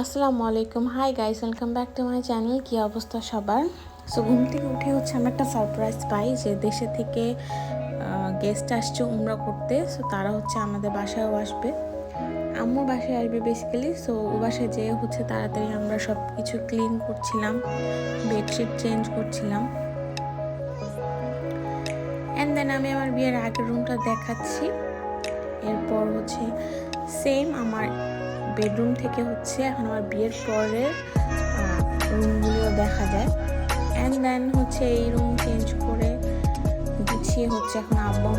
আসসালামু আলাইকুম। Hi guys welcome back to my channel কী অবস্থা সবার? সো, ঘুম থেকে উঠে হচ্ছে আমরা একটা সারপ্রাইজ পাই যে দেশে থেকে গেস্ট আসছে উমরা করতে। সো, তারা হচ্ছে আমাদের বাসায়ও আসবে। আম্মুর বাসায় আসবে বেসিক্যালি সো, ও বাসায় যেয়ে হচ্ছে তাড়াতাড়ি আমরা সব কিছু ক্লিন করছিলাম বেডশিট চেঞ্জ করছিলাম। অ্যান্ড দেন আমি আমার বিয়ের আগের রুমটা দেখাচ্ছি। এরপর হচ্ছে সেম আমার বেডরুম থেকে হচ্ছে এখন আমার বিয়ের পরের রুমগুলিও দেখা যায়। অ্যান্ড দেন হচ্ছে এই রুম চেঞ্জ করে গুছিয়ে হচ্ছে এখন আব্বা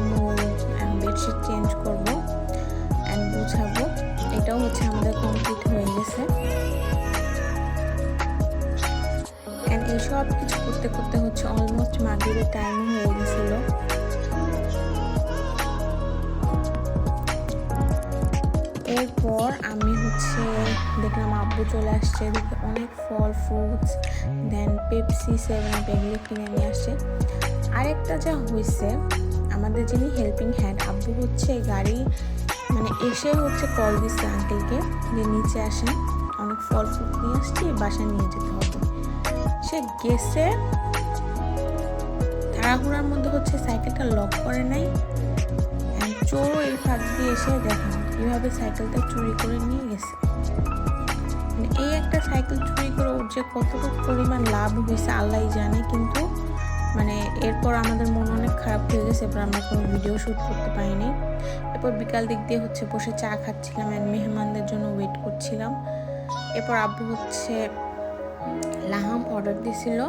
বেডশিট চেঞ্জ করব অ্যান্ড গুছাবো। এটাও হচ্ছে আমাদের কমপ্লিট হয়ে গেছে। অ্যান্ড এই সব কিছু করতে করতে হচ্ছে অলমোস্ট মাগরিবের টাইমও হয়ে গেছিল। এরপর আমি হচ্ছে দেখলাম আব্বু চলে আসছে দেখে অনেক ফল ফ্রুটস দেন পেপসি সেভেন এগুলো কিনে নিয়ে আসছে। আরেকটা যা হয়েছে, আমাদের যিনি হেল্পিং হ্যান্ড আব্বু হচ্ছে গাড়ি মানে এসে হচ্ছে কল দিচ্ছে আঙ্কেলকে যে নিচে আসেন, অনেক ফল ফ্রুট নিয়ে আসছি, বাসায় নিয়ে যেতে হবে। সে গেছে, তাড়াহুড়ার মধ্যে হচ্ছে সাইকেলটা লক করে নাই চোর এই ফাঁক দিয়ে এসে দেখেন কীভাবে সাইকেলটা চুরি করে নিয়ে গেছে? মানে এই একটা সাইকেল চুরি করে ওর যে কতটুকু পরিমাণ লাভ হয়েছে আল্লাহ জানে, কিন্তু মানে এরপর আমাদের মন অনেক খারাপ হয়ে গেছে। এরপর আমরা কোনো ভিডিও শ্যুট করতে পারিনি। এরপর বিকাল দিক দিয়ে হচ্ছে বসে চা খাচ্ছিলাম অ্যান্ড মেহমানদের জন্য ওয়েট করছিলাম। এরপর আব্বু হচ্ছে লাহাম অর্ডার দিয়েছিল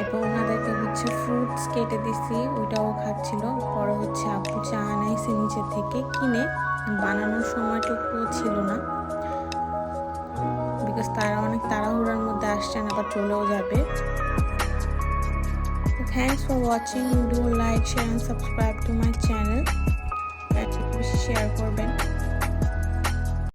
এরপর ওনাদেরকে হচ্ছে ফ্রুটস কেটে দিছি, ওইটাও খাচ্ছিল। পরে হচ্ছে আব্বু চা আনাইছে নিচে থেকে কিনে। বানানোর সময়টুকুও ছিল না। বিকজ তারা অনেক তাড়াহুড়ার মধ্যে আসছেন, আবার চলেও যাবে। Thanks for watching do like share and subscribe to my channel share করবেন।